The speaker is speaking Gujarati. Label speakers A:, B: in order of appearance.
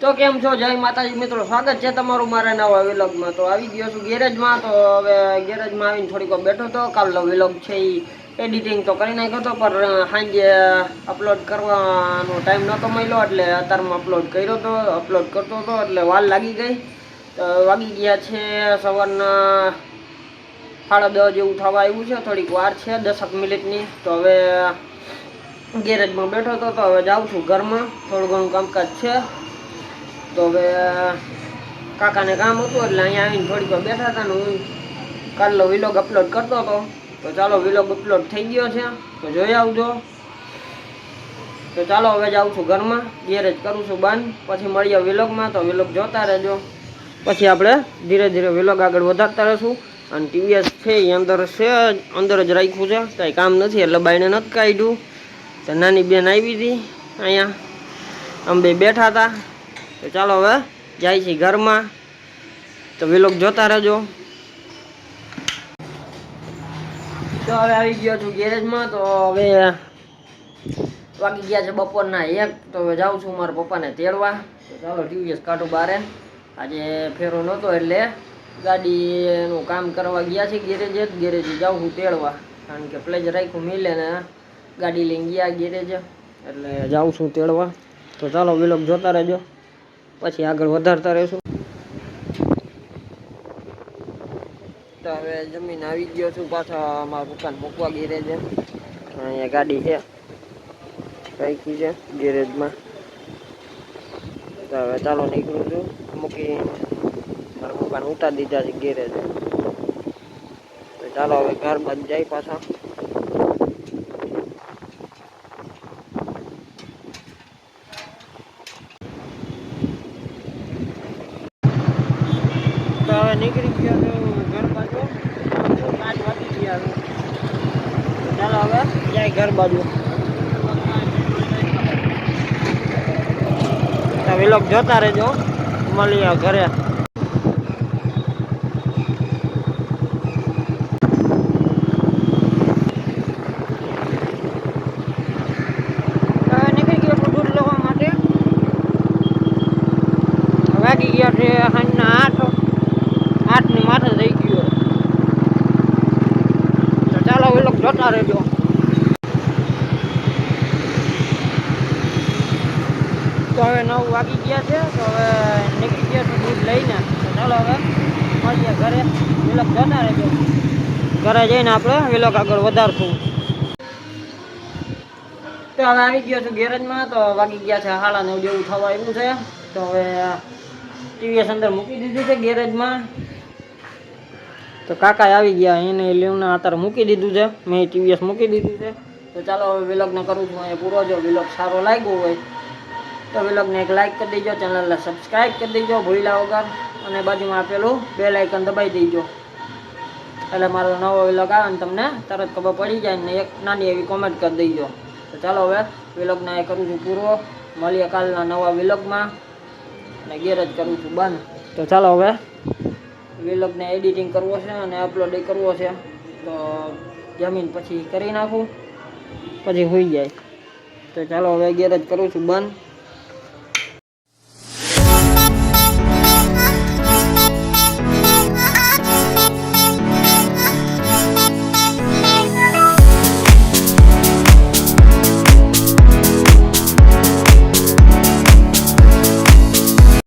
A: તો કેમ છો? જય માતાજી. મિત્રો, સ્વાગત છે તમારું મારા નવા વિલોગમાં. તો આવી ગયો છું ગેરેજમાં. તો હવે ગેરેજમાં આવીને થોડીક બેઠો હતો. કાલનો વિલોગ છે એ એડિટિંગ તો કરી નાખ્યો હતો, પણ સાંજે અપલોડ કરવાનો ટાઈમ નહોતો મળ્યો એટલે અત્યારમાં અપલોડ કર્યો હતો અપલોડ કરતો હતો એટલે વાર લાગી ગઈ. તો વાગી ગયા છે સવારના સાડા દસ જેવું થવા આવ્યું છે. થોડીક વાર છે, દસક મિનિટની. તો હવે ગેરેજમાં બેઠો હતો. તો હવે જાઉં છું ઘરમાં. થોડું ઘણું કામકાજ છે. તો હવે કાકાને કામ હતું એટલે અહીંયા આવીને થોડીક વાર બેઠા હતા ને હું કાલનો વિલોગ અપલોડ કરતો હતો. તો ચાલો વિલોગ અપલોડ થઈ ગયો છે. તો જોઈ આવજો. તો ચાલો, હવે જાઉં છું ઘરમાં. ગેરેજ કરું છું બંધ. પછી મળીએ વિલોગમાં તો વિલોગ જોતા રહેજો. પછી આપણે ધીરે ધીરે વિલોગ આગળ વધારતા રહીશું. અને ટીવીએસ છે એ અંદર છે અંદર જ રાખ્યું છે. કાંઈ કામ નથી, એટલે બાઈને નથી કાઢ્યું. તો નાની બેન આવી હતી અહીંયા. અમે બે બેઠા હતા. તો ચાલો હવે જાય છે ઘરમાં. તો વિલોગ જોતા રહેજો. તો હવે આવી ગયો છું ગેરેજમાં તો હવે વાગી ગયા છે બપોરના એક. તો હવે જાઉં છું મારા પપ્પાને તેડવા. તો ચાલો ટીવીએસ કાઢું બારે આજે ફેરો નહોતો એટલે ગાડીનું કામ કરવા ગયા છે ગેરેજે જ ગેરેજે જાઉં છું તેડવા. કારણ કે પ્લેજ રાખ્યું મિલે ને ગાડી લઈને ગયા ગેરેજે એટલે જાઉં છું તેડવા. તો ચાલો વિલોગ જોતા રહેજો. પછી આગળ વધારતા રહેશું. તો હવે જમીન આવી ગયો છું પાછા અમારા દુકાન મૂકવા ગેરેજે. અહીંયા ગાડી છે. રાખી છે ગેરેજમાં. તો હવે ચાલો નીકળું છું. મૂકી મારા દુકાન ઉતારી દીધા છે ગેરેજે. તો ચાલો હવે ઘર બંધ જાય પાછા. હવે નીકળી ગયો ઘર બાજુ પાંચ વાગી ગયા ચાલો હવે જાય ઘર બાજુ. તમે વિલોક જોતા રહેજો. મળીએ ઘરે. વાગી ગયા છે સાંજના આઠ આઠની માથે થઈ ગયો. તો ચાલો એ લોકો જોતા રહેજો. તો હવે નવ વાગી ગયા છે, તો હવે નીકળી ગયા છે દૂધ લઈને. ચાલો હવે મળીએ ઘરે. વિલોક જોતા રહેજો. ઘરે જઈને આપણે વિલોક આગળ વધારશું. તો હવે આવી ગયો છું ગેરેજમાં, તો વાગી ગયા છે હાડા નવ જેવું થવા આવ્યું છે. તો હવે ટીવીએસ અંદર મૂકી દીધું છે ગેરેજમાં. તો કાકા આવી ગયા, એને લીવને અત્યારે મૂકી દીધું છે. મેં ટીવીએસ મૂકી દીધું છે. તો ચાલો હવે વિલોગને કરું છું એ પૂરો જો વિલોગ સારો લાગ્યો હોય તો વિલોગને એક લાઇક કરી દેજો, ચેનલને સબસ્ક્રાઈબ કરી દેજો, ભૂલ્યા વગર. અને બાજુમાં આપેલું બે લાઇકન દબાઈ દેજો. એટલે મારો નવો વિલોગ આવે ને તમને તરત ખબર પડી જાય ને એક નાની એવી કોમેન્ટ કરી દેજો. તો ચાલો હવે વિલોગને એ કરું છું પૂરો. મળીએ કાલના નવા વિલોગમાં. અને ગેરેજ કરું છું બંધ. તો ચાલો હવે વિલોગને એડિટિંગ કરવો છે અને અપલોડ કરવો છે. તો જમીન પછી કરી નાખું. પછી હોઈ જાય. તો ચાલો હવે ગેરેજ કરું છું બંધ.